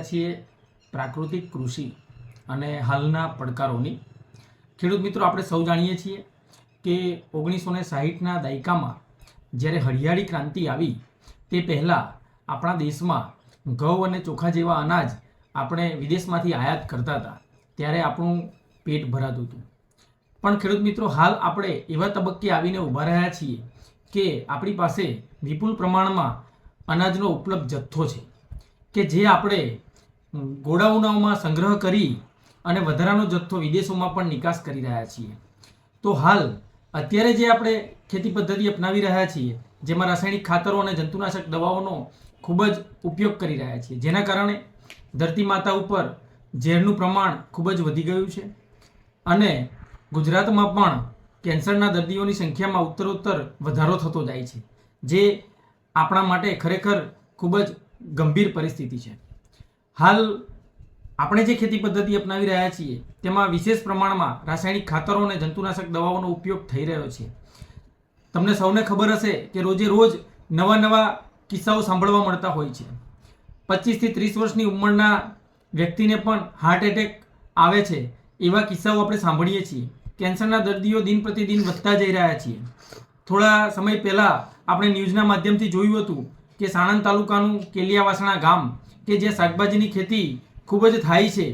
રહ્યા છીએ પ્રાકૃતિક કૃષિ અને હાલના પડકારોની. ખેડૂત મિત્રો, આપણે સૌ જાણીએ છીએ કે ઓગણીસો ને સાહીઠના દાયકામાં જ્યારે હરિયાળી ક્રાંતિ આવી, તે પહેલાં આપણા દેશમાં ઘઉં અને ચોખા જેવા અનાજ આપણે વિદેશમાંથી આયાત કરતા હતા. ત્યારે આપણું પેટ ભરાતું હતું. પણ ખેડૂત મિત્રો, હાલ આપણે એવા તબક્કે આવીને ઊભા રહ્યા છીએ કે આપણી પાસે વિપુલ પ્રમાણમાં અનાજનો ઉપલબ્ધ જથ્થો છે કે જે આપણે ગોડાઉનોમાં સંગ્રહ કરી અને વધારાનો જથ્થો વિદેશોમાં પણ નિકાસ કરી રહ્યા છીએ. તો હાલ, અત્યારે જે આપણે ખેતી પદ્ધતિ અપનાવી રહ્યા છીએ, જેમાં રાસાયણિક ખાતરો અને જંતુનાશક દવાઓનો ખૂબ જ ઉપયોગ કરી રહ્યા છીએ, જેના કારણે ધરતી માતા ઉપર ઝેરનું પ્રમાણ ખૂબ જ વધી ગયું છે અને ગુજરાતમાં પણ કેન્સરના દર્દીઓની સંખ્યામાં ઉત્તરોત્તર વધારો થતો જાય છે, જે આપણા માટે ખરેખર ખૂબ જ ગંભીર પરિસ્થિતિ છે. હાલ આપણે જે ખેતી પદ્ધતિ અપનાવી રહ્યા છીએ, તેમાં વિશેષ પ્રમાણમાં રાસાયણિક ખાતરો અને જંતુનાશક દવાઓનો ઉપયોગ થઈ રહ્યો છે. તમને સૌને ખબર હશે કે રોજે રોજ નવા નવા કિસ્સાઓ સાંભળવા મળતા હોય છે. પચીસથી ત્રીસ વર્ષની ઉંમરના વ્યક્તિને પણ હાર્ટ એટેક આવે છે, એવા કિસ્સાઓ આપણે સાંભળીએ છીએ. કેન્સરના દર્દીઓ દિન પ્રતિદિન વધતા જઈ રહ્યા છીએ. થોડા સમય પહેલાં આપણે ન્યૂઝના માધ્યમથી જોયું હતું કે સાણંદ તાલુકાનું કેલિયાવાસણા ગામ કે જે શાકભાજીની ખેતી ખૂબ જ થાય છે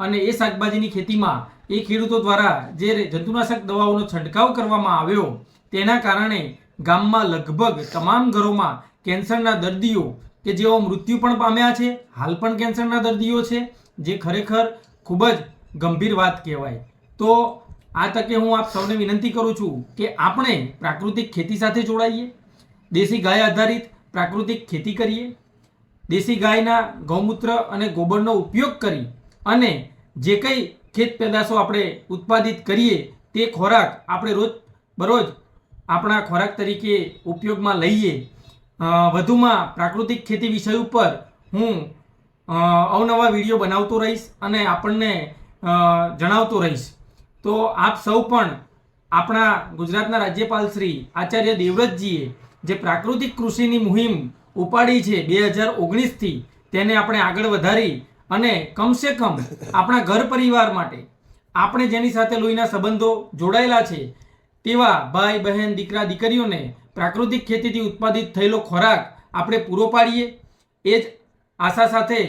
અને એ શાકભાજીની ખેતીમાં એ ખેડૂતો દ્વારા જે જંતુનાશક દવાઓનો છંટકાવ કરવામાં આવ્યો, તેના કારણે ગામમાં લગભગ તમામ ઘરોમાં કેન્સરના દર્દીઓ કે જેઓ મૃત્યુ પણ પામ્યા છે, હાલ પણ કેન્સરના દર્દીઓ છે, જે ખરેખર ખૂબ જ ગંભીર વાત કહેવાય. તો આ તકે હું આપ સૌને વિનંતી કરું છું કે આપણે પ્રાકૃતિક ખેતી સાથે જોડાઈએ, દેશી ગાય આધારિત પ્રાકૃતિક ખેતી કરીએ દેશી ગાયના ગૌમૂત્ર અને ગોબરનો ઉપયોગ કરી અને જે કંઈ ખેત પેદાશો આપણે ઉત્પાદિત કરીએ તે ખોરાક આપણે રોજ બરોજ આપણા ખોરાક તરીકે ઉપયોગમાં લઈએ. વધુમાં પ્રાકૃતિક ખેતી વિષય ઉપર હું અવનવા વીડિયો બનાવતો રહીશ અને આપણને જણાવતો રહીશ. તો આપ સૌ પણ આપણા ગુજરાતના રાજ્યપાલ શ્રી આચાર્ય દેવવ્રતજીએ જે પ્રાકૃતિક કૃષિની મુહિમ ઉપાડી છે બે હજાર ઓગણીસથી. તેને આપણે આગળ વધારી અને કમસે કમ આપણા ઘર પરિવાર માટે આપણે જેની સાથે લોહીના સંબંધો જોડાયેલા છે તેવા ભાઈ, બહેન, દીકરા, દીકરીઓને પ્રાકૃતિક ખેતીથી ઉત્પાદિત થયેલો ખોરાક આપણે પૂરો પાડીએ. એ જ આશા સાથે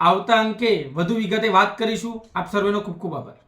આવતા અંકે વધુ વિગતે વાત કરીશું. આપ સર્વેનો ખૂબ ખૂબ આભાર.